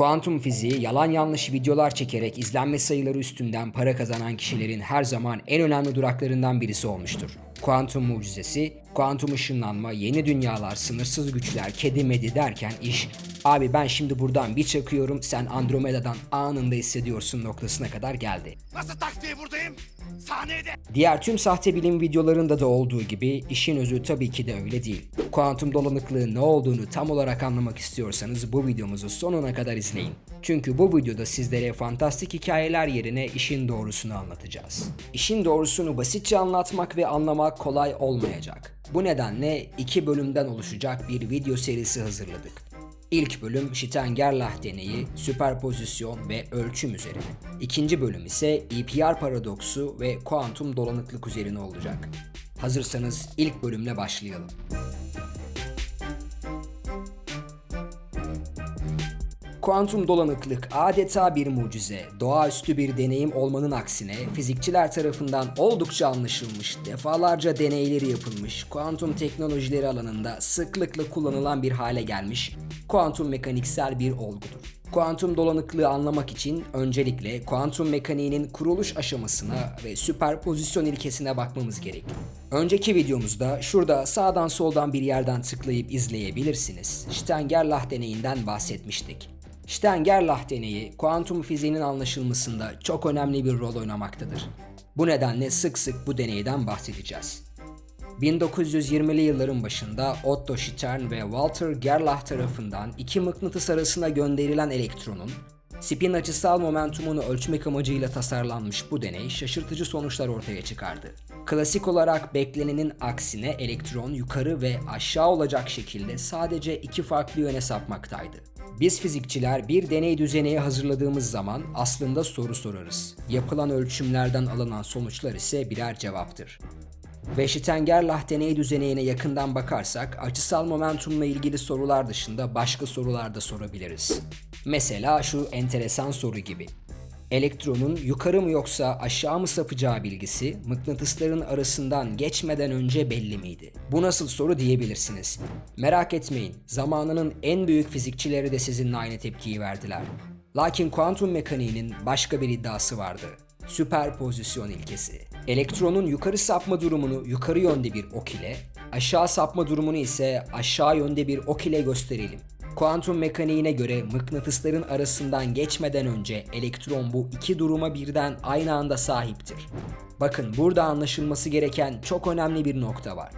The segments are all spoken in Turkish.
Kuantum fiziği yalan yanlış videolar çekerek izlenme sayıları üstünden para kazanan kişilerin her zaman en önemli duraklarından birisi olmuştur. Kuantum mucizesi, kuantum ışınlanma, yeni dünyalar, sınırsız güçler, kedi medi derken iş abi ben şimdi buradan bir çakıyorum sen Andromeda'dan anında hissediyorsun noktasına kadar geldi. Nasıl tak diye buradayım? Sahnede. Diğer tüm sahte bilim videolarında da olduğu gibi işin özü tabii ki de öyle değil. Kuantum dolanıklığı ne olduğunu tam olarak anlamak istiyorsanız bu videomuzu sonuna kadar izleyin. Çünkü bu videoda sizlere fantastik hikayeler yerine işin doğrusunu anlatacağız. İşin doğrusunu basitçe anlatmak ve anlamak kolay olmayacak. Bu nedenle iki bölümden oluşacak bir video serisi hazırladık. İlk bölüm Schitten-Gerlach deneyi, süperpozisyon ve ölçüm üzerine. İkinci bölüm ise EPR paradoksu ve kuantum dolanıklık üzerine olacak. Hazırsanız ilk bölümle başlayalım. Kuantum dolanıklık adeta bir mucize, doğaüstü bir deneyim olmanın aksine fizikçiler tarafından oldukça anlaşılmış, defalarca deneyleri yapılmış, kuantum teknolojileri alanında sıklıkla kullanılan bir hale gelmiş, kuantum mekaniksel bir olgudur. Kuantum dolanıklığı anlamak için öncelikle kuantum mekaniğinin kuruluş aşamasına ve süperpozisyon ilkesine bakmamız gerek. Önceki videomuzda şurada sağdan soldan bir yerden tıklayıp izleyebilirsiniz. Stenger-Lah deneyinden bahsetmiştik. Stenger-Lah deneyi kuantum fiziğinin anlaşılmasında çok önemli bir rol oynamaktadır. Bu nedenle sık sık bu deneyden bahsedeceğiz. 1920'li yılların başında Otto Stern ve Walter Gerlach tarafından iki mıknatıs arasına gönderilen elektronun spin açısal momentumunu ölçmek amacıyla tasarlanmış bu deney şaşırtıcı sonuçlar ortaya çıkardı. Klasik olarak beklenenin aksine elektron yukarı ve aşağı olacak şekilde sadece iki farklı yöne sapmaktaydı. Biz fizikçiler bir deney düzeneği hazırladığımız zaman aslında soru sorarız. Yapılan ölçümlerden alınan sonuçlar ise birer cevaptır. Ve Schitten-Gerlach deney düzeneğine yakından bakarsak açısal momentumla ilgili sorular dışında başka sorular da sorabiliriz. Mesela şu enteresan soru gibi. Elektronun yukarı mı yoksa aşağı mı sapacağı bilgisi mıknatısların arasından geçmeden önce belli miydi? Bu nasıl soru diyebilirsiniz. Merak etmeyin, zamanının en büyük fizikçileri de sizinle aynı tepkiyi verdiler. Lakin kuantum mekaniğinin başka bir iddiası vardı. Süperpozisyon ilkesi. Elektronun yukarı sapma durumunu yukarı yönde bir ok ile, aşağı sapma durumunu ise aşağı yönde bir ok ile gösterelim. Kuantum mekaniğine göre mıknatısların arasından geçmeden önce elektron bu iki duruma birden aynı anda sahiptir. Bakın burada anlaşılması gereken çok önemli bir nokta var.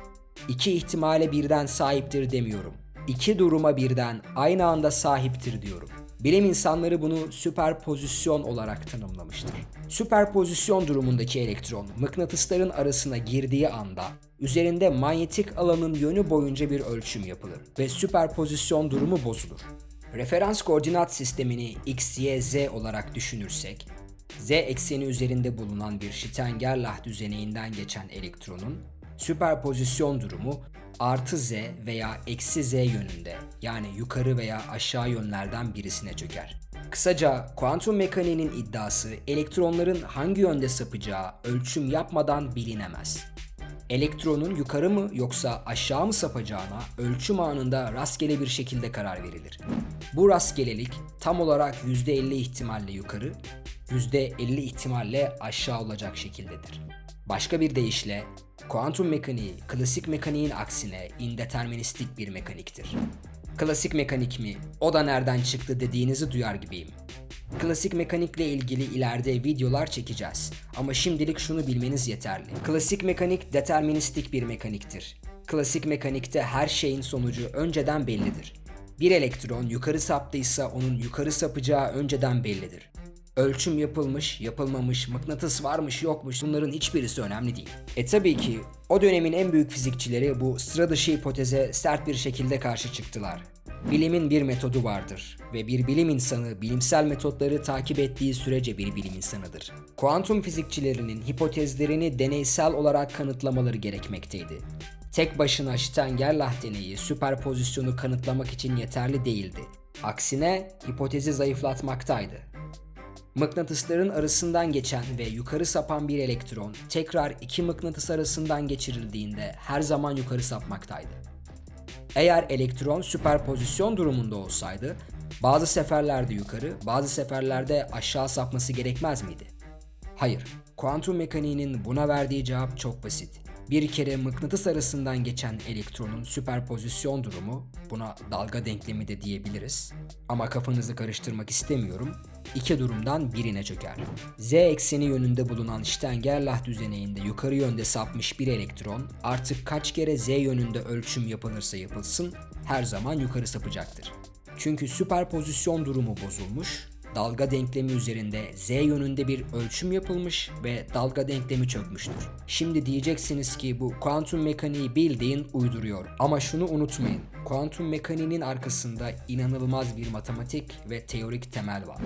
İki ihtimale birden sahiptir demiyorum. İki duruma birden aynı anda sahiptir diyorum. Bilim insanları bunu süperpozisyon olarak tanımlamıştır. Süperpozisyon durumundaki elektron mıknatısların arasına girdiği anda üzerinde manyetik alanın yönü boyunca bir ölçüm yapılır ve süperpozisyon durumu bozulur. Referans koordinat sistemini x, y, z olarak düşünürsek, z ekseni üzerinde bulunan bir Schitten-Gerlach düzeneğinden geçen elektronun süperpozisyon durumu artı z veya eksi z yönünde yani yukarı veya aşağı yönlerden birisine çöker. Kısaca kuantum mekaniğinin iddiası elektronların hangi yönde sapacağı ölçüm yapmadan bilinemez. Elektronun yukarı mı yoksa aşağı mı sapacağına ölçüm anında rastgele bir şekilde karar verilir. Bu rastgelelik tam olarak %50 ihtimalle yukarı, %50 ihtimalle aşağı olacak şekildedir. Başka bir deyişle kuantum mekaniği klasik mekaniğin aksine indeterministik bir mekaniktir. Klasik mekanik mi? O da nereden çıktı dediğinizi duyar gibiyim. Klasik mekanikle ilgili ileride videolar çekeceğiz. Ama şimdilik şunu bilmeniz yeterli. Klasik mekanik deterministik bir mekaniktir. Klasik mekanikte her şeyin sonucu önceden bellidir. Bir elektron yukarı saptıysa onun yukarı sapacağı önceden bellidir. Ölçüm yapılmış, yapılmamış, mıknatıs varmış, yokmuş bunların hiçbirisi önemli değil. E tabii ki o dönemin en büyük fizikçileri bu sıra dışı hipoteze sert bir şekilde karşı çıktılar. Bilimin bir metodu vardır ve bir bilim insanı bilimsel metotları takip ettiği sürece bir bilim insanıdır. Kuantum fizikçilerinin hipotezlerini deneysel olarak kanıtlamaları gerekmekteydi. Tek başına Stenger-Lah deneyi süperpozisyonu kanıtlamak için yeterli değildi. Aksine hipotezi zayıflatmaktaydı. Mıknatısların arasından geçen ve yukarı sapan bir elektron tekrar iki mıknatıs arasından geçirildiğinde her zaman yukarı sapmaktaydı. Eğer elektron süperpozisyon durumunda olsaydı Bazı seferlerde yukarı, bazı seferlerde aşağı sapması gerekmez miydi? Hayır. Kuantum mekaniğinin buna verdiği cevap çok basit. Bir kere mıknatıs arasından geçen elektronun süperpozisyon durumu, buna dalga denklemi de diyebiliriz. Ama kafanızı karıştırmak istemiyorum. İki durumdan birine çöker. Z ekseni yönünde bulunan Stenger-Lach düzeneğinde yukarı yönde sapmış bir elektron artık kaç kere Z yönünde ölçüm yapılırsa yapılsın her zaman yukarı sapacaktır. Çünkü süperpozisyon durumu bozulmuş, dalga denklemi üzerinde z yönünde bir ölçüm yapılmış ve dalga denklemi çökmüştür. Şimdi diyeceksiniz ki bu kuantum mekaniği bildiğin uyduruyor. Ama şunu unutmayın. Kuantum mekaniğinin arkasında inanılmaz bir matematik ve teorik temel var.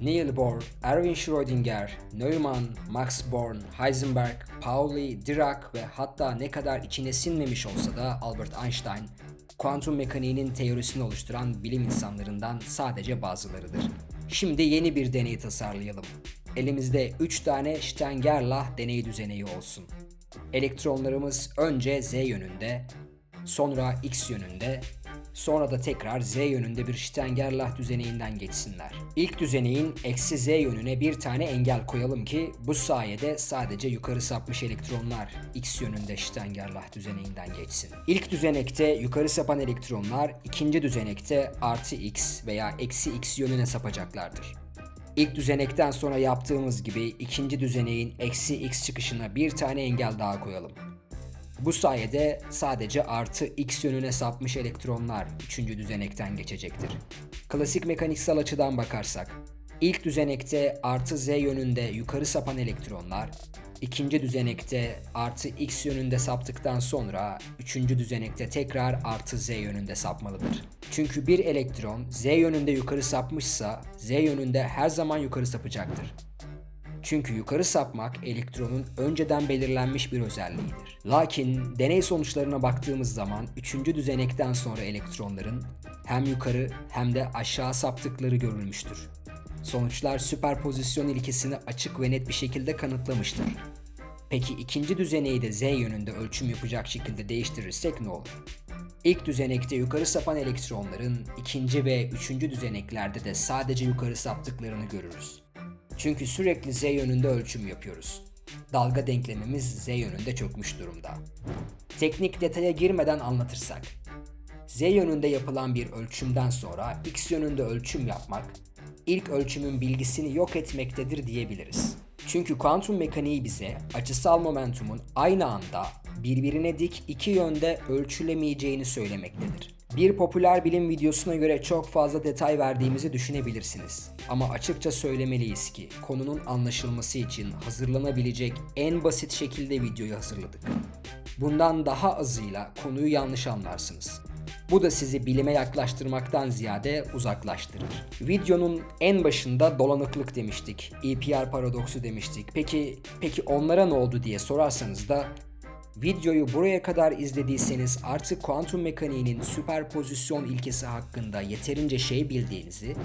Niels Bohr, Erwin Schrödinger, Neumann, Max Born, Heisenberg, Pauli, Dirac ve hatta ne kadar içine sinmemiş olsa da Albert Einstein kuantum mekaniğinin teorisini oluşturan bilim insanlarından sadece bazılarıdır. Şimdi yeni bir deney tasarlayalım. Elimizde 3 tane Stenger-Lach deney düzeneği olsun. Elektronlarımız önce z yönünde, sonra x yönünde, sonra da tekrar z yönünde bir Stenger-Lach düzeneğinden geçsinler. İlk düzeneğin eksi z yönüne bir tane engel koyalım ki bu sayede sadece yukarı sapmış elektronlar x yönünde Stenger-Lach düzeneğinden geçsin. İlk düzenekte yukarı sapan elektronlar ikinci düzenekte artı x veya eksi x yönüne sapacaklardır. İlk düzenekten sonra yaptığımız gibi ikinci düzeneğin eksi x çıkışına bir tane engel daha koyalım. Bu sayede sadece artı x yönüne sapmış elektronlar üçüncü düzenekten geçecektir. Klasik mekaniksel açıdan bakarsak, ilk düzenekte artı z yönünde yukarı sapan elektronlar, ikinci düzenekte artı x yönünde saptıktan sonra üçüncü düzenekte tekrar artı z yönünde sapmalıdır. Çünkü bir elektron z yönünde yukarı sapmışsa z yönünde her zaman yukarı sapacaktır. Çünkü yukarı sapmak elektronun önceden belirlenmiş bir özelliğidir. Lakin deney sonuçlarına baktığımız zaman üçüncü düzenekten sonra elektronların hem yukarı hem de aşağı saptıkları görülmüştür. Sonuçlar süperpozisyon ilkesini açık ve net bir şekilde kanıtlamıştır. Peki ikinci düzeneyi de z yönünde ölçüm yapacak şekilde değiştirirsek ne olur? İlk düzenekte yukarı sapan elektronların ikinci ve üçüncü düzeneklerde de sadece yukarı saptıklarını görürüz. Çünkü sürekli z yönünde ölçüm yapıyoruz. Dalga denklemimiz z yönünde çökmüş durumda. Teknik detaya girmeden anlatırsak, z yönünde yapılan bir ölçümden sonra x yönünde ölçüm yapmak, ilk ölçümün bilgisini yok etmektedir diyebiliriz. Çünkü kuantum mekaniği bize açısal momentumun aynı anda birbirine dik iki yönde ölçülemeyeceğini söylemektedir. Bir popüler bilim videosuna göre çok fazla detay verdiğimizi düşünebilirsiniz. Ama açıkça söylemeliyiz ki konunun anlaşılması için hazırlanabilecek en basit şekilde videoyu hazırladık. Bundan daha azıyla konuyu yanlış anlarsınız. Bu da sizi bilime yaklaştırmaktan ziyade uzaklaştırır. Videonun en başında dolanıklık demiştik, EPR paradoksu demiştik. Peki peki onlara ne oldu diye sorarsanız da Videoyu buraya kadar izlediyseniz artık kuantum mekaniğinin süperpozisyon ilkesi hakkında yeterince şey bildiğinizi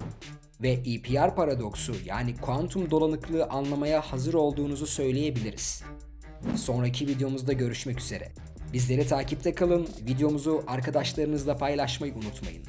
ve EPR paradoksu yani kuantum dolanıklığı anlamaya hazır olduğunuzu söyleyebiliriz. Sonraki videomuzda görüşmek üzere. Bizleri takipte kalın, videomuzu arkadaşlarınızla paylaşmayı unutmayın.